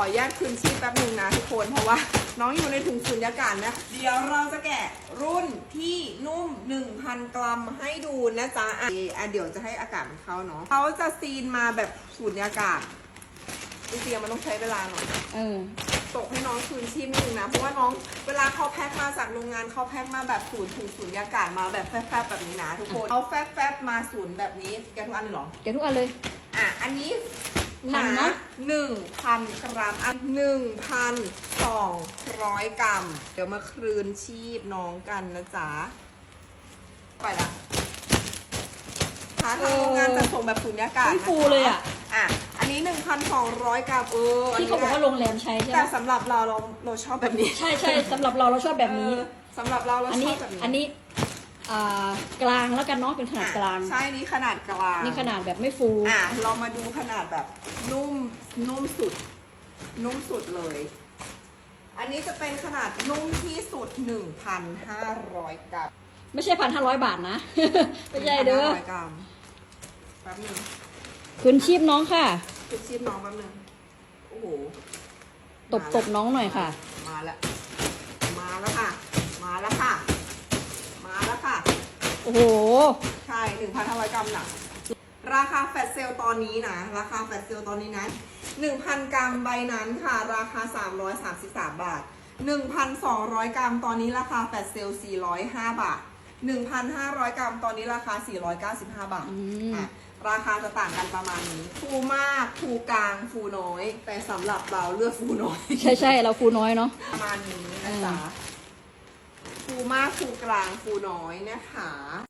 ออนุญาตคืนชีพแป๊บหนึงนะทุกคนเพราะว่า น้องอยู่ในถุงสุญญากาศนะ เดี๋ยวเราจะแกะรุ่นที่นุ่ม 1,000 กรัมให้ดูนะจ๊ะอะอะเดี๋ยวจะให้อากาศมันเข้าเนาะเขาจะซีนมาแบบสุญญากาศจริงๆมันต้องใช้เวลาหน่อย เออ ตกให้น้องคืนชีพนิดนึงนะ เพราะว่าน้องเวลาเขาแพ็คมาจากโรงงานเขาแพ็คมาแบบศูนย์ถุงศูนยากาศมาแบบแฟบๆแบบนี้นะทุกคนเขาแฟบๆมาศูนย์แบบนี้แกทุกอันเลยเหรอเก็บทุกอันเลย อะ อันนี้ หพันานเนอะหนึ่งพันกรัมอันหนึ่งพันสองร้อยกรัม เดี๋ยวมาคืนชีพน้องกันนะจ๊ะ ไปละหาทางโรงงานจะส่งแบบสูญญากาศไม่นะคะฟูเลยอะ อะ อันนี้หนึ่งพันสองร้อยกรัมเอออันที่นี้เขาบอกว่าโรงแรมใช้ใช่ไหแต่มสำหรับเราเราเราชอบแบบนี้ ใช่ใช่สำหรับเราเราชอบแบบนี้เออสำหรับเราเราอันชนี้อบแบบนี้ อันนี้อ่า กลางแล้วกันเนาะเป็นขนาดกลางอะใช่นี่ขนาดกลางนี่ขนาดแบบไม่ฟูอะเรามาดูขนาดแบบนุ่มนุ่มสุด นุ่มสุดเลย อันนี้จะเป็นขนาดนุ่มที่สุด 1,500 กรัมไม่ใช่พันห้าร้อยบาทนะไม่ใช่เด้อ1,500กรัมแป๊บหนึงคืนชีพน้องค่ะคือชีพน้องแป๊บหนึงโอ้โหตบตบน้องหน่อยค่ะ มาแล้ว มาแล้วค่ะ มาแล้วค่ะ มาแล้วค่ะ โอ้โห ใช่ 1,500 กรัมหนัก ราคาแฟลชเซลล์ตอนนี้นะ ราคาแฟลชเซลล์ตอนนี้นะ1,000 กรัมใบนั้นค่ะ ราคา 333 บาท 1,200 กรัมตอนนี้ราคาแฟลชเซลล์405 บาท 1,500 กรัมตอนนี้ราคา 495 บาทอืมอะ ราคาจะต่างกันประมาณนี้ ฟูมาก ฟูกลาง ฟูน้อย แต่สำหรับเราเลือกฟูน้อย ใช่ใช่เราฟูน้อยเนาะ ประมาณนี้นะจ๊ะฟู มากฟูกลางฟูน้อยนะคะ